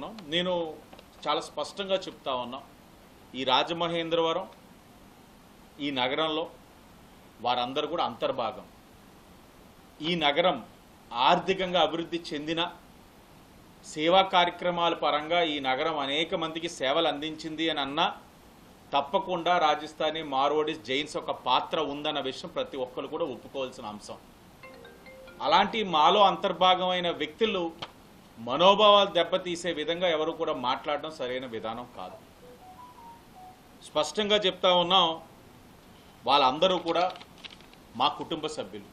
పెట్టుకున్నాం నేను చాలా స్పష్టంగా చెప్తా ఉన్నా. ఈ రాజమహేంద్రవరం ఈ నగరంలో వారందరూ కూడా అంతర్భాగం. ఈ నగరం ఆర్థికంగా అభివృద్ధి చెందిన సేవా కార్యక్రమాల పరంగా ఈ నగరం అనేక మందికి సేవలు అందించింది అని అన్నా తప్పకుండా రాజస్థానీ మార్వాడీస్ జైన్స్ ఒక పాత్ర ఉందన్న విషయం ప్రతి ఒక్కరు కూడా ఒప్పుకోవాల్సిన అంశం. అలాంటి మాలో అంతర్భాగమైన వ్యక్తులు మనోభావాలు దెబ్బతీసే విధంగా ఎవరు కూడా మాట్లాడడం సరైన విధానం కాదు. స్పష్టంగా చెప్తా ఉన్నాం వాళ్ళందరూ కూడా మా కుటుంబ సభ్యులు.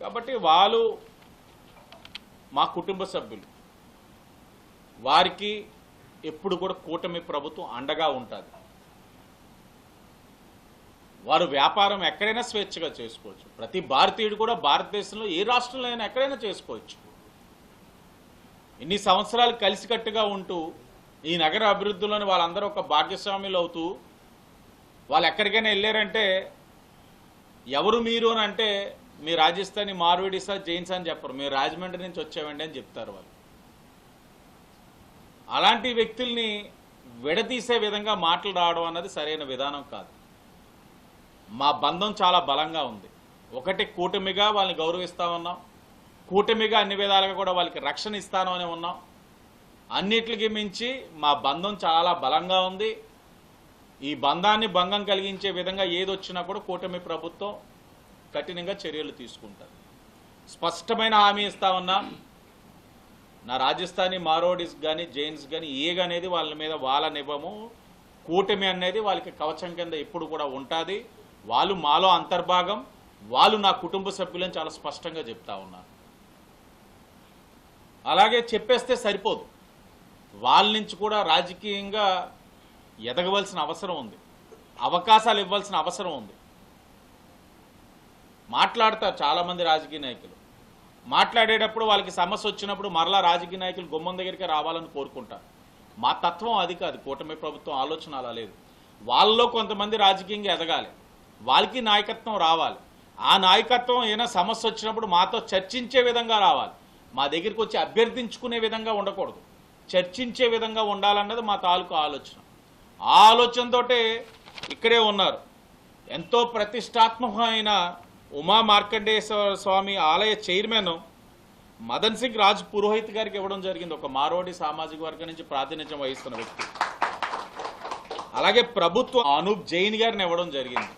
కాబట్టి వాళ్ళు మా కుటుంబ సభ్యులు. వారికి ఎప్పుడు కూడా కూటమి ప్రభుత్వం అండగా ఉంటుంది. వారు వ్యాపారం ఎక్కడైనా స్వేచ్ఛగా చేసుకోవచ్చు. ప్రతి భారతీయుడు కూడా భారతదేశంలో ఏ రాష్ట్రంలో అయినా ఎక్కడైనా చేసుకోవచ్చు. ఇన్ని సంవత్సరాలు కలిసికట్టుగా ఉంటూ ఈ నగర అభివృద్ధిలోని వాళ్ళందరూ ఒక భాగ్యస్వాములు అవుతూ వాళ్ళు ఎక్కడికైనా వెళ్ళారంటే ఎవరు మీరు అని అంటే మీ రాజస్థానీ మార్వేడిసా జైన్స్ అని చెప్పరు. మీరు రాజమండ్రి నుంచి వచ్చామండి అని చెప్తారు వాళ్ళు. అలాంటి వ్యక్తుల్ని విడతీసే విధంగా మాటలు రావడం అన్నది సరైన విధానం కాదు. మా బంధం చాలా బలంగా ఉంది. ఒకటి కూటమిగా వాళ్ళని గౌరవిస్తా ఉన్నాం. కూటమిగా అన్ని విధాలుగా కూడా వాళ్ళకి రక్షణ ఇస్తాను అని ఉన్నాం. అన్నిటికి మించి మా బంధం చాలా బలంగా ఉంది. ఈ బంధాన్ని భంగం కలిగించే విధంగా ఏదొచ్చినా కూడా కూటమి ప్రభుత్వం కఠినంగా చర్యలు తీసుకుంటారు స్పష్టమైన హామీ ఇస్తా ఉన్నా నా రాజస్థానీ మారోడీస్ కానీ జైన్స్ కానీ ఏగనేది అనేది వాళ్ళ మీద వాళ్ళనివ్వము కూటమి అనేది వాళ్ళకి కవచం కింద ఎప్పుడు కూడా ఉంటుంది. వాళ్ళు మాలో అంతర్భాగం. వాళ్ళు నా కుటుంబ సభ్యులని చాలా స్పష్టంగా చెప్తా ఉన్నారు. అలాగే చెప్పేస్తే సరిపోదు. వాళ్ళ నుంచి కూడా రాజకీయంగా ఎదగవలసిన అవసరం ఉంది. అవకాశాలు ఇవ్వాల్సిన అవసరం ఉంది. మాట్లాడతారు చాలామంది రాజకీయ నాయకులు. మాట్లాడేటప్పుడు వాళ్ళకి సమస్య వచ్చినప్పుడు మరలా రాజకీయ నాయకులు గుమ్మం దగ్గరికి రావాలని కోరుకుంటారు. మా తత్వం అది కాదు కూటమి ప్రభుత్వం ఆలోచన అలా లేదు. వాళ్ళలో కొంతమంది రాజకీయంగా ఎదగాలి. వాళ్ళకి నాయకత్వం రావాలి. ఆ నాయకత్వం ఏదైనా సమస్య వచ్చినప్పుడు మాతో చర్చించే విధంగా రావాలి. మా దగ్గరికి వచ్చి అభ్యర్థించుకునే విధంగా ఉండకూడదు. చర్చించే విధంగా ఉండాలన్నది మా తాలూకు ఆలోచన. ఆ ఆలోచనతోటే ఇక్కడే ఉన్నారు. ఎంతో ప్రతిష్టాత్మకమైన ఉమా మార్కండేశ్వర స్వామి ఆలయ చైర్మన్ మదన్ సింగ్ రాజ్ పురోహిత్ గారికి ఇవ్వడం జరిగింది. ఒక మారోడి సామాజిక వర్గం నుంచి ప్రాతినిధ్యం వహిస్తున్న వ్యక్తి. అలాగే ప్రభుత్వం అనూప్ జైన్ గారిని ఇవ్వడం జరిగింది.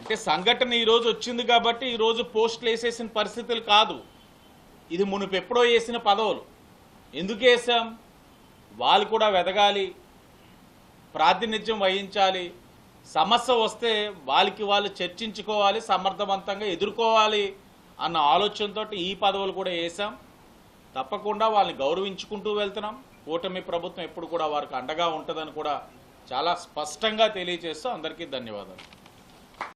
అంటే సంఘటన ఈరోజు వచ్చింది కాబట్టి ఈ రోజు పోస్టులు వేసేసిన పరిస్థితులు కాదు. ఇది మునుపు ఎప్పుడో వేసిన పదవులు. ఎందుకు వేసాం వాళ్ళు కూడా వెదగాలి ప్రాతినిధ్యం వహించాలి. సమస్య వస్తే వాళ్ళకి వాళ్ళు చర్చించుకోవాలి సమర్థవంతంగా ఎదుర్కోవాలి అన్న ఆలోచనతో ఈ పదవులు కూడా వేసాం తప్పకుండా వాళ్ళని గౌరవించుకుంటూ వెళ్తున్నాం. కూటమి ప్రభుత్వం ఎప్పుడు కూడా వారికి అండగా ఉంటుందని కూడా చాలా స్పష్టంగా తెలియజేస్తూ అందరికీ ధన్యవాదాలు.